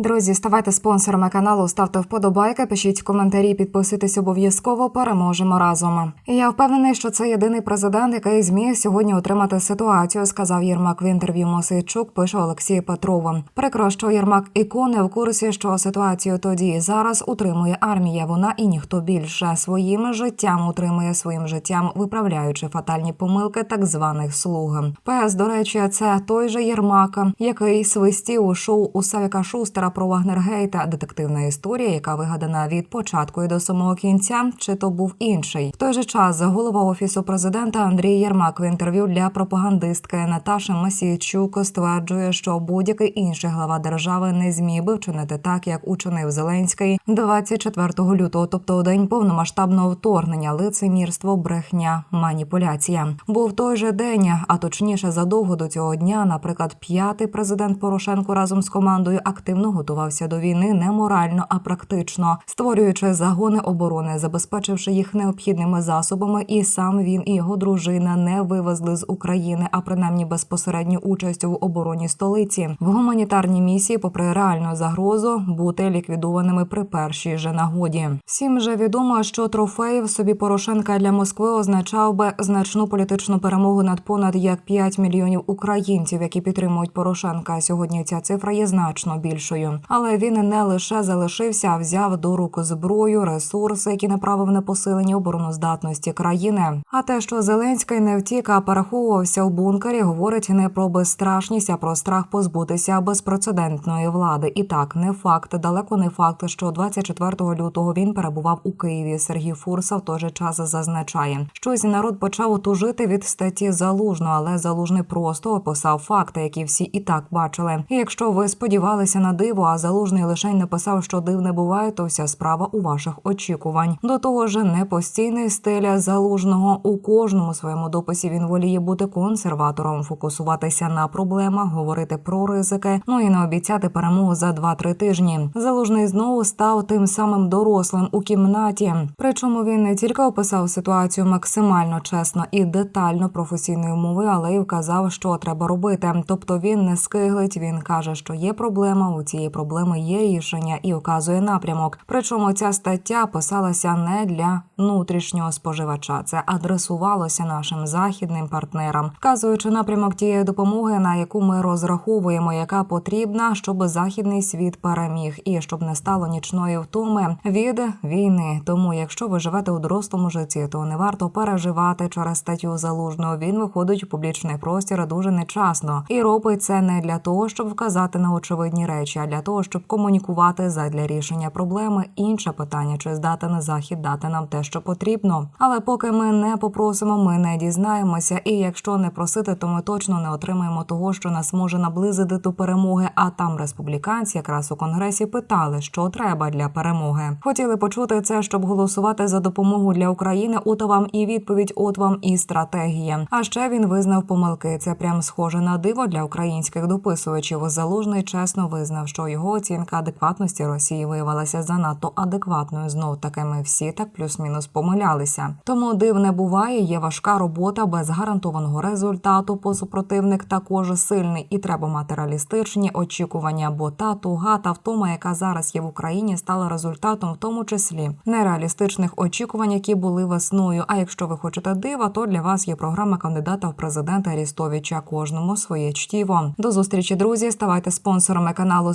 Друзі, ставайте спонсорами каналу, ставте вподобайки, пишіть коментарі, підписуйтесь обов'язково. Переможемо разом. Я впевнений, що це єдиний президент, який зміг сьогодні отримати ситуацію, сказав Єрмак в інтерв'ю Мосейчук. Пише Олексій Петров. Прикро, що Єрмак ікони в курсі, що ситуацію тоді і зараз утримує армія. Вона і ніхто більше своїм життям утримує своїм життям, виправляючи фатальні помилки так званих слуг. ПС, до речі, це той же Єрмак, який свистів у шоу у Савіка Шустера про Вагнергейта. Детективна історія, яка вигадана від початку і до самого кінця, чи то був інший. В той же час голова офісу президента Андрій Єрмак в інтерв'ю для пропагандистки Наташі Масійчук стверджує, що будь-який інший глава держави не зміг би вчинити так, як учинив Зеленський 24 лютого, тобто день повномасштабного вторгнення, лицемірство, брехня, маніпуляція. Був той же день, а точніше задовго до цього дня, наприклад, п'ятий президент Порошенко разом з командою активно готувався до війни не морально, а практично, створюючи загони оборони, забезпечивши їх необхідними засобами, і сам він і його дружина не вивезли з України, а принаймні безпосередню участь в обороні столиці в гуманітарній місії, попри реальну загрозу, бути ліквідованими при першій же нагоді. Всім же відомо, що трофей в собі Порошенка для Москви означав би значну політичну перемогу над понад як 5 мільйонів українців, які підтримують Порошенка. Сьогодні ця цифра є значно більшою. Але він не лише залишився, а взяв до рук зброю, ресурси, які направив на посилення обороноздатності країни. А те, що Зеленський не втік, а переховувався в бункері, говорить не про безстрашність, а про страх позбутися безпрецедентної влади. І так, не факт, далеко не факт, що 24 лютого він перебував у Києві. Сергій Фурса в той же час зазначає, щось народ почав тужити від статті залужного, але залужний просто описав факти, які всі і так бачили. І якщо ви сподівалися на диво, а залужний лише написав, що див не буває, то вся справа у ваших очікувань. До того ж, не постійний стиля залужного у кожному своєму дописі він воліє бути консерватором, фокусуватися на проблемах, говорити про ризики, ну і не обіцяти перемогу за 2-3 тижні. Залужний знову став тим самим дорослим у кімнаті. Причому він не тільки описав ситуацію максимально чесно і детально професійною мовою, але й вказав, що треба робити. Тобто він не скиглить. Він каже, що є проблема. У проблеми є рішення і указує напрямок. Причому ця стаття писалася не для внутрішнього споживача, це адресувалося нашим західним партнерам, вказуючи напрямок тієї допомоги, на яку ми розраховуємо, яка потрібна, щоб західний світ переміг і щоб не стало нічної втоми від війни. Тому, якщо ви живете у дорослому житті, то не варто переживати через статтю залужного. Він виходить у публічний простір дуже нечасно і робить це не для того, щоб вказати на очевидні речі, а для того, щоб комунікувати задля рішення проблеми. Інше питання, чи здатен захід дати нам те, що потрібно. Але поки ми не попросимо, ми не дізнаємося. І якщо не просити, то ми точно не отримаємо того, що нас може наблизити до перемоги. А там республіканці якраз у конгресі питали, що треба для перемоги. Хотіли почути це, щоб голосувати за допомогу для України. От вам і відповідь, от вам і стратегія. А ще він визнав помилки. Це прям схоже на диво для українських дописувачів. Залужний чесно визнав, що його оцінка адекватності Росії виявилася занадто адекватною. Знов таки ми всі так плюс-мінус помилялися. Тому див не буває. Є важка робота без гарантованого результату. Бо супротивник також сильний, і треба мати реалістичні очікування. Бо та туга та втома, яка зараз є в Україні, стала результатом, в тому числі нереалістичних очікувань, які були весною. А якщо ви хочете дива, то для вас є програма кандидата в президенти Арістовича. Кожному своє чтіво. До зустрічі, друзі. Ставайте спонсорами каналу,